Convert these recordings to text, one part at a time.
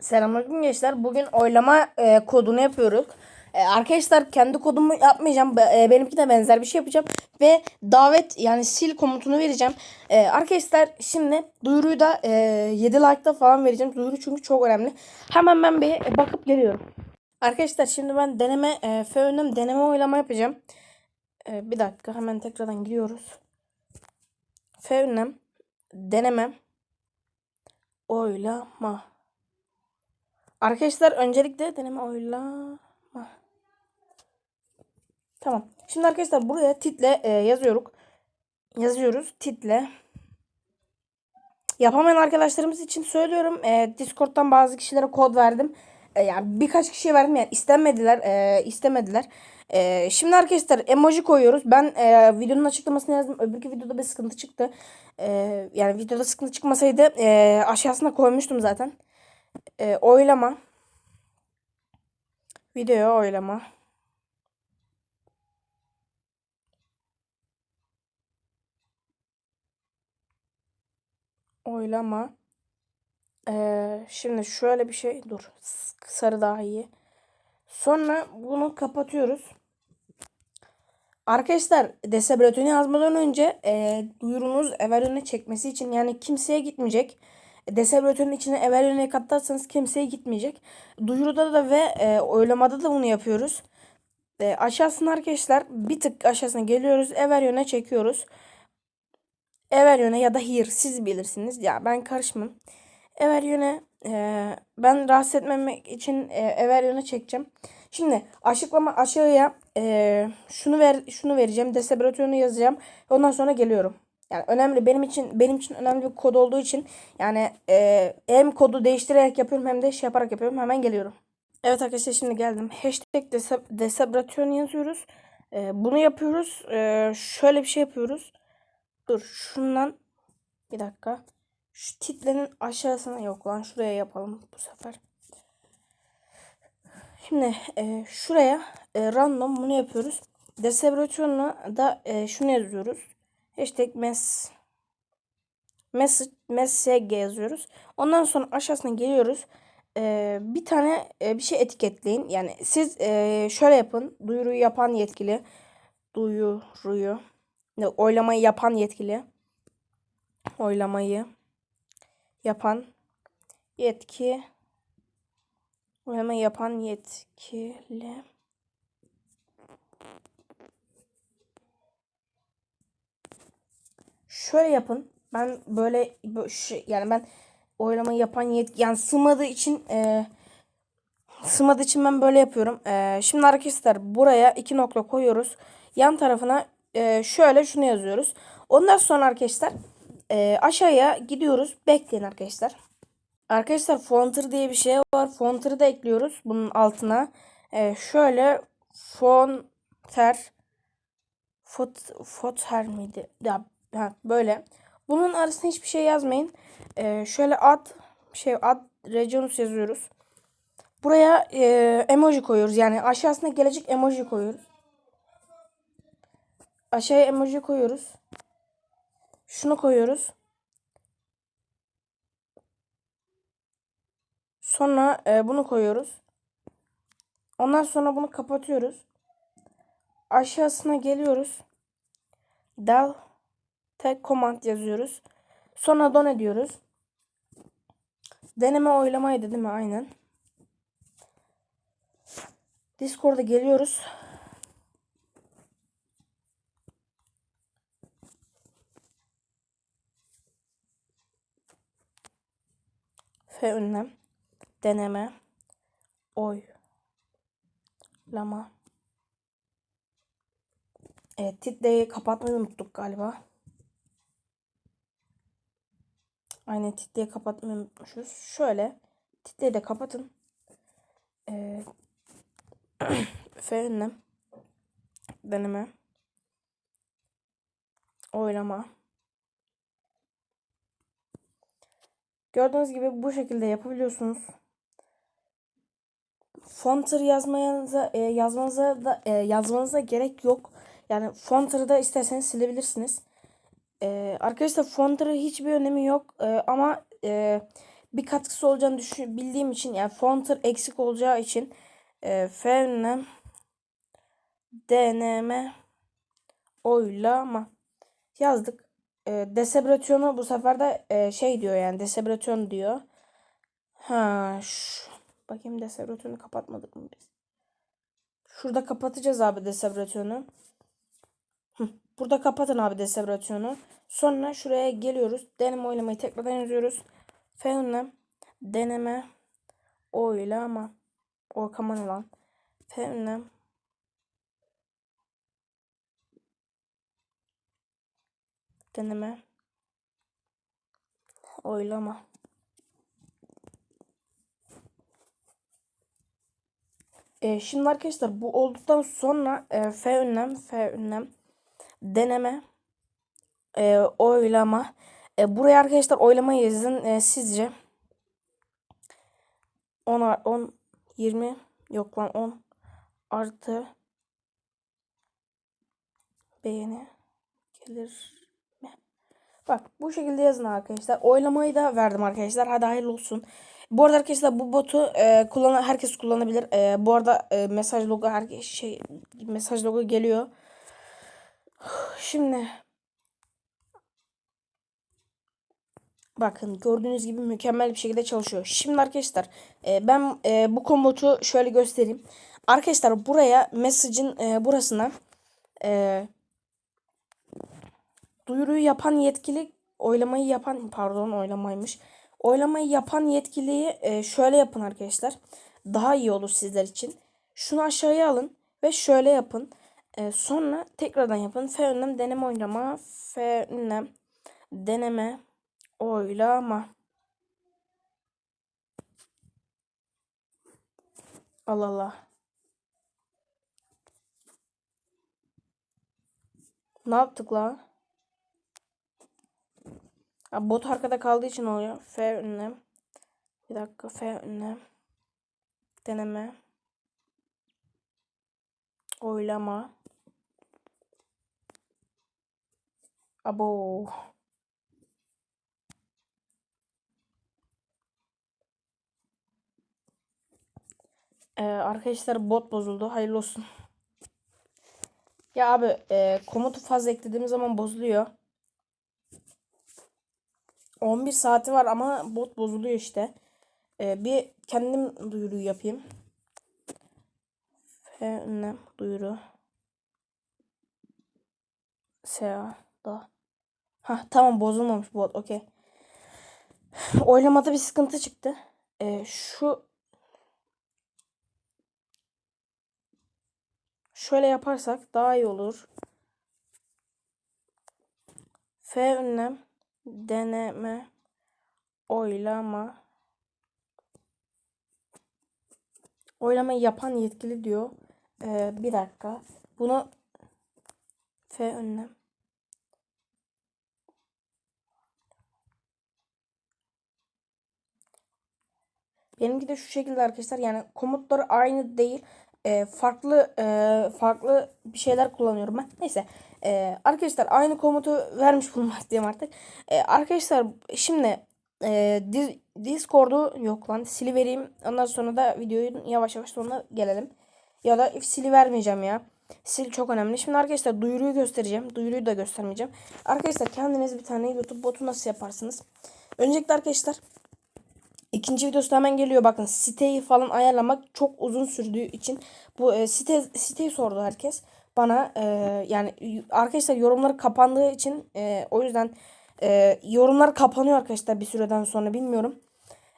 Selamünaleyküm gençler. Bugün oylama e, kodunu yapıyoruz. E, arkadaşlar kendi kodumu yapmayacağım. E, benimki de benzer bir şey yapacağım. Ve davet yani sil komutunu vereceğim. E, arkadaşlar şimdi duyuruyu da e, 7 like'da falan vereceğim. Duyuru çünkü çok önemli. Hemen ben bir e, bakıp geliyorum. Arkadaşlar şimdi ben deneme e, F önüm deneme oylama yapacağım. E, bir dakika hemen tekrardan giriyoruz. F önüm deneme oylama. Arkadaşlar öncelikle deneme oylama. Tamam. Şimdi arkadaşlar buraya title e, yazıyoruz. Yazıyoruz title. Yapamayan arkadaşlarımız için söylüyorum. E, Discord'dan bazı kişilere kod verdim. E, yani birkaç kişiye verdim yani istemediler. E, istemediler. E, şimdi arkadaşlar emoji koyuyoruz. Ben e, videonun açıklamasını yazdım. Öbürkü videoda bir sıkıntı çıktı. E, yani videoda sıkıntı çıkmasaydı e, aşağısına koymuştum zaten. E, oylama. Video oylama. Oylama. Ee, şimdi şöyle bir şey. Dur. Sarı daha iyi. Sonra bunu kapatıyoruz. Arkadaşlar desebratörü yazmadan önce e, duyurunuz Evernote'e çekmesi için yani kimseye gitmeyecek. Desebratörün içine Evernote'e katarsanız kimseye gitmeyecek. Duyuruda da ve e, oylamada da bunu yapıyoruz. E, aşağısına arkadaşlar bir tık aşağısına geliyoruz. Evernote'e çekiyoruz. Everyone ya da here siz bilirsiniz. Ya ben karışmam. Everyone e, ben rahatsız etmemek için e, Everyone çekeceğim. Şimdi açıklama aşağıya e, şunu ver şunu vereceğim. Desebratörünü yazacağım. Ondan sonra geliyorum. Yani önemli benim için benim için önemli bir kod olduğu için yani e, hem kodu değiştirerek yapıyorum hem de şey yaparak yapıyorum. Hemen geliyorum. Evet arkadaşlar şimdi geldim. Hashtag dese, desebratörünü yazıyoruz. E, bunu yapıyoruz. E, şöyle bir şey yapıyoruz. Dur şundan bir dakika. Şu titlerin aşağısına yok lan şuraya yapalım bu sefer. Şimdi e, şuraya e, random bunu yapıyoruz. Desebratörüne da e, şunu yazıyoruz. Hashtag mes message msg yazıyoruz. Ondan sonra aşağısına geliyoruz. E, bir tane e, bir şey etiketleyin. Yani siz e, şöyle yapın. Duyuruyu yapan yetkili. Duyuruyu oylamayı yapan yetkili. Oylamayı yapan yetki. Oylamayı yapan yetkili. Şöyle yapın. Ben böyle, böyle şey, yani ben oylamayı yapan yetki yani sığmadığı için e, sığmadığı için ben böyle yapıyorum. E, şimdi arkadaşlar buraya iki nokta koyuyoruz. Yan tarafına e, şöyle şunu yazıyoruz. Ondan sonra arkadaşlar e, aşağıya gidiyoruz. Bekleyin arkadaşlar. Arkadaşlar fonter diye bir şey var. Fonter'ı da ekliyoruz bunun altına. E, şöyle fonter fot foter miydi? Ya ha, böyle. Bunun arasına hiçbir şey yazmayın. E, şöyle ad şey ad regionus yazıyoruz. Buraya e, emoji koyuyoruz. Yani aşağısına gelecek emoji koyuyoruz. Aşağıya emoji koyuyoruz. Şunu koyuyoruz. Sonra e, bunu koyuyoruz. Ondan sonra bunu kapatıyoruz. Aşağısına geliyoruz. Del tek command yazıyoruz. Sonra don ediyoruz. Deneme oylamaydı değil mi? Aynen. Discord'a geliyoruz. F ünlem, deneme, oy, lama. Evet, titreyi kapatmayı unuttuk galiba. Aynen titreyi kapatmayı unutmuşuz. Şöyle, titreyi de kapatın. Ee, F ünlem, deneme, oylama. Gördüğünüz gibi bu şekilde yapabiliyorsunuz. Fonter yazmanıza e, yazmanıza da e, yazmanıza gerek yok. Yani fonter'ı da isterseniz silebilirsiniz. E, arkadaşlar fonter'ı hiçbir önemi yok. E, ama e, bir katkısı olacağını düşün, bildiğim için yani fonter eksik olacağı için e, F ünlem deneme oylama yazdık. E, desebrasyonu bu sefer de e, şey diyor yani desebrasyon diyor. Ha şu, bakayım desebrasyonu kapatmadık mı biz? Şurada kapatacağız abi desebrasyonu. Burada kapatın abi desebrasyonu. Sonra şuraya geliyoruz. Deneme oylamayı tekrardan yazıyoruz. F ünlem deneme oylama. Oykama ne lan? F ünlem deneme oylama. E, şimdi arkadaşlar bu olduktan sonra e, F ünlem, F ünlem, deneme, e, oylama. E, buraya arkadaşlar oylama yazın. E, sizce 10, ar- 10, 20 yok lan 10 artı beğeni gelir mi? Bak bu şekilde yazın arkadaşlar. Oylamayı da verdim arkadaşlar. Hadi hayırlı olsun. Bu arada arkadaşlar bu botu e, kullanan herkes kullanabilir. E, bu arada e, mesaj logo herkes şey mesaj logo geliyor. Şimdi bakın gördüğünüz gibi mükemmel bir şekilde çalışıyor. Şimdi arkadaşlar e, ben e, bu komutu şöyle göstereyim. Arkadaşlar buraya message'in e, burasına e, duyuruyu yapan yetkili oylamayı yapan pardon oylamaymış. Oylamayı yapan yetkiliyi e, şöyle yapın arkadaşlar. Daha iyi olur sizler için. Şunu aşağıya alın ve şöyle yapın. E, sonra tekrardan yapın. F ünlem deneme oylama. F ünlem deneme oylama. Allah Allah. Ne yaptık la? Ha, bot arkada kaldığı için oluyor. F ünlem. Bir dakika F ünlem. Deneme. Oylama. Abo. Ee, arkadaşlar bot bozuldu. Hayırlı olsun. Ya abi e, komutu fazla eklediğimiz zaman bozuluyor. 11 saati var ama bot bozuluyor işte. Ee, bir kendim duyuruyu yapayım. F ünlem duyuru. SA da. Ha tamam bozulmamış bot. Okey. Oylamada bir sıkıntı çıktı. Ee, şu şöyle yaparsak daha iyi olur. F ünlem deneme oylama oylamayı yapan yetkili diyor. Ee, bir dakika. Bunu F önlem Benimki de şu şekilde arkadaşlar. Yani komutları aynı değil. Ee, farklı e, farklı bir şeyler kullanıyorum ben. Neyse. Ee, arkadaşlar aynı komutu vermiş bulunmaktayım artık. Ee, arkadaşlar şimdi e, Dis- Discord'u yok lan. Silivereyim. Ondan sonra da videoyu yavaş yavaş sonuna gelelim. Ya da sili vermeyeceğim ya. Sil çok önemli. Şimdi arkadaşlar duyuruyu göstereceğim. Duyuruyu da göstermeyeceğim. Arkadaşlar kendiniz bir tane YouTube botu nasıl yaparsınız? Öncelikle arkadaşlar İkinci videosu hemen geliyor. Bakın siteyi falan ayarlamak çok uzun sürdüğü için bu e, site siteyi sordu herkes. Bana e, yani arkadaşlar yorumları kapandığı için e, o yüzden e, yorumlar kapanıyor arkadaşlar bir süreden sonra bilmiyorum.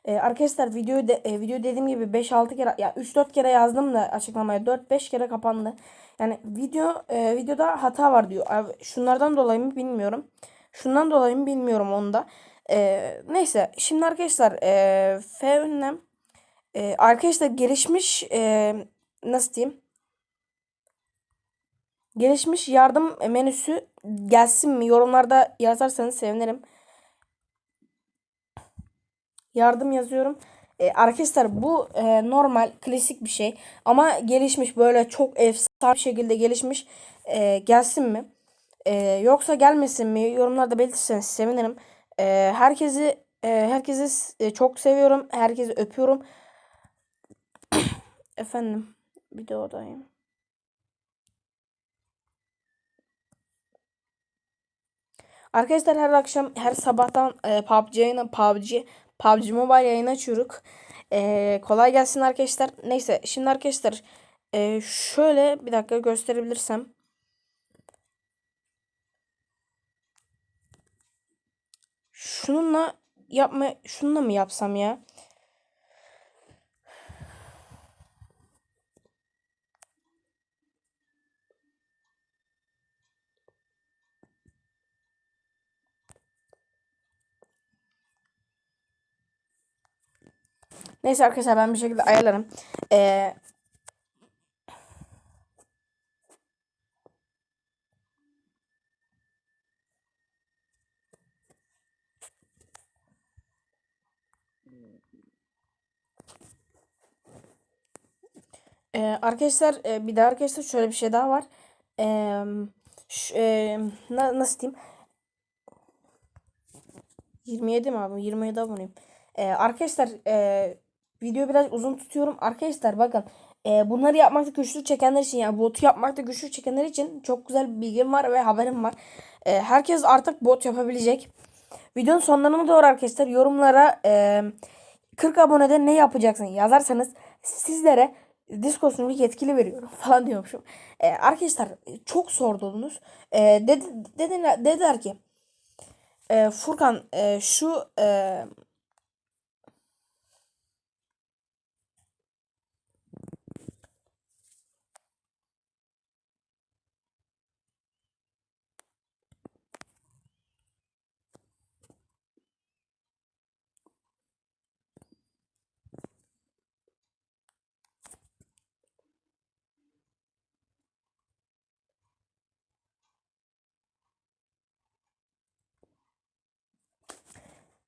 E, arkadaşlar videoyu de, e, video dediğim gibi 5-6 kere ya 3-4 kere yazdım da açıklamaya 4-5 kere kapandı. Yani video e, videoda hata var diyor. Şunlardan dolayı mı bilmiyorum. Şundan dolayı mı bilmiyorum onu da. E, neyse şimdi arkadaşlar e, F ünlem e, arkadaşlar gelişmiş e, nasıl diyeyim? Gelişmiş yardım menüsü gelsin mi? Yorumlarda yazarsanız sevinirim. Yardım yazıyorum. E, arkadaşlar bu e, normal klasik bir şey ama gelişmiş böyle çok efsane bir şekilde gelişmiş e, gelsin mi? E, yoksa gelmesin mi? Yorumlarda belirtirseniz sevinirim. E, herkesi E, herkesi e, çok seviyorum. Herkesi öpüyorum. Efendim videodayım. Arkadaşlar her akşam her sabahtan e, PUBG yayını PUBG PUBG Mobile yayını açıyoruz. E, kolay gelsin arkadaşlar. Neyse şimdi arkadaşlar e, şöyle bir dakika gösterebilirsem. Şununla yapma şununla mı yapsam ya? Neyse arkadaşlar ben bir şekilde ayarlarım. Ee, e, arkadaşlar e, bir de arkadaşlar şöyle bir şey daha var. Ee, ş- e, na- nasıl diyeyim? 27 mi abi? 27 aboneyim. Ee, arkadaşlar e, video biraz uzun tutuyorum. Arkadaşlar bakın e, bunları yapmakta güçlük çekenler için yani botu yapmakta güçlük çekenler için çok güzel bir bilgim var ve haberim var. E, herkes artık bot yapabilecek. Videonun sonlarına doğru arkadaşlar yorumlara e, 40 abonede ne yapacaksın yazarsanız sizlere Discord sunucu yetkili veriyorum falan diyormuşum. E, arkadaşlar çok sordunuz. E, dedi, dediler, dediler ki e, Furkan e, şu e,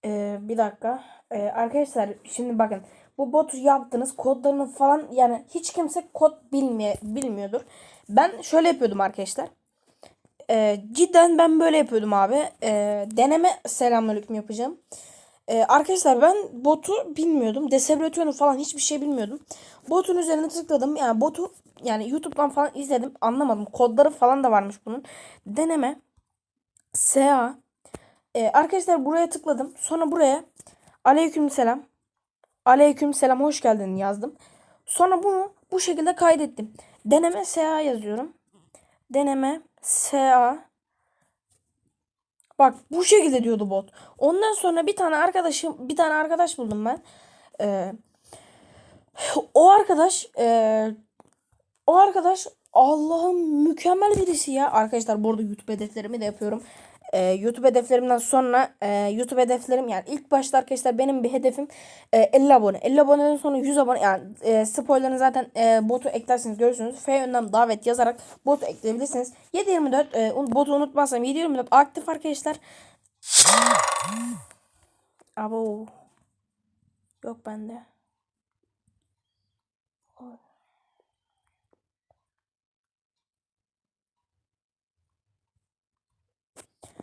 e, bir dakika E, arkadaşlar şimdi bakın bu botu yaptınız kodlarını falan yani hiç kimse kod bilmiyor bilmiyordur. Ben şöyle yapıyordum arkadaşlar. E, cidden ben böyle yapıyordum abi. E, deneme selamünaleyküm yapacağım. E, arkadaşlar ben botu bilmiyordum. Desebratörünü falan hiçbir şey bilmiyordum. Botun üzerine tıkladım. Yani botu yani YouTube'dan falan izledim. Anlamadım. Kodları falan da varmış bunun. Deneme SA e, arkadaşlar buraya tıkladım. Sonra buraya aleyküm selam. Aleyküm selam hoş geldin yazdım. Sonra bunu bu şekilde kaydettim. Deneme SA yazıyorum. Deneme SA Bak bu şekilde diyordu bot. Ondan sonra bir tane arkadaşım bir tane arkadaş buldum ben. Ee, o arkadaş e, o arkadaş Allah'ım mükemmel birisi ya. Arkadaşlar bu arada YouTube hedeflerimi de yapıyorum. Ee, YouTube hedeflerimden sonra e, YouTube hedeflerim yani ilk başta arkadaşlar benim bir hedefim e, 50 abone. 50 aboneden sonra 100 abone yani e, spoilerını zaten e, botu eklersiniz görürsünüz. F önden davet yazarak botu ekleyebilirsiniz. 724 e, botu unutmazsam 724 aktif arkadaşlar. Abo. Yok bende.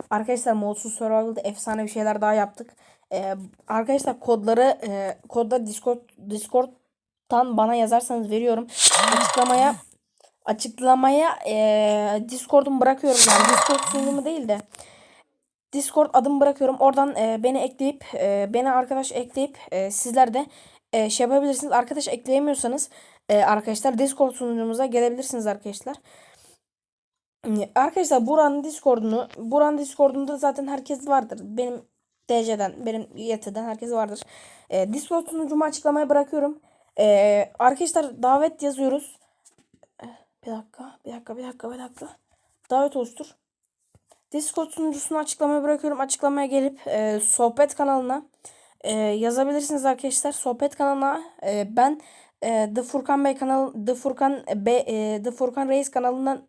Arkadaşlar Modsuz Survival'da efsane bir şeyler daha yaptık. Ee, arkadaşlar kodları e, kodları Discord Discord'tan bana yazarsanız veriyorum. Açıklamaya açıklamaya e, Discord'umu bırakıyorum yani Discord sunumu değil de Discord adımı bırakıyorum. Oradan e, beni ekleyip e, beni arkadaş ekleyip e, sizler de e, şey yapabilirsiniz. Arkadaş ekleyemiyorsanız e, arkadaşlar Discord sunucumuza gelebilirsiniz arkadaşlar. Arkadaşlar Buranın Discord'unu, Buranın Discord'unda zaten herkes vardır. Benim DC'den, benim YT'den herkes vardır. Ee, Discord sunucumu açıklamaya bırakıyorum. Ee, arkadaşlar davet yazıyoruz. Eh, Bir dakika, bir dakika, bir dakika, bir dakika. Davet oluştur. Discord sunucusunu açıklamaya bırakıyorum. Açıklamaya gelip e, sohbet kanalına e, yazabilirsiniz arkadaşlar. Sohbet kanalına e, ben e, The Furkan Bey kanal The Furkan Bey, e, The Furkan Reis kanalından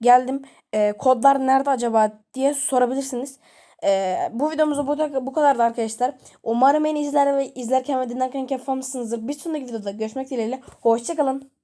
geldim. E, kodlar nerede acaba diye sorabilirsiniz. E, bu videomuzda bu, bu kadardı arkadaşlar. Umarım beni izler ve izlerken ve dinlerken keyif almışsınızdır. Bir sonraki videoda görüşmek dileğiyle. Hoşçakalın.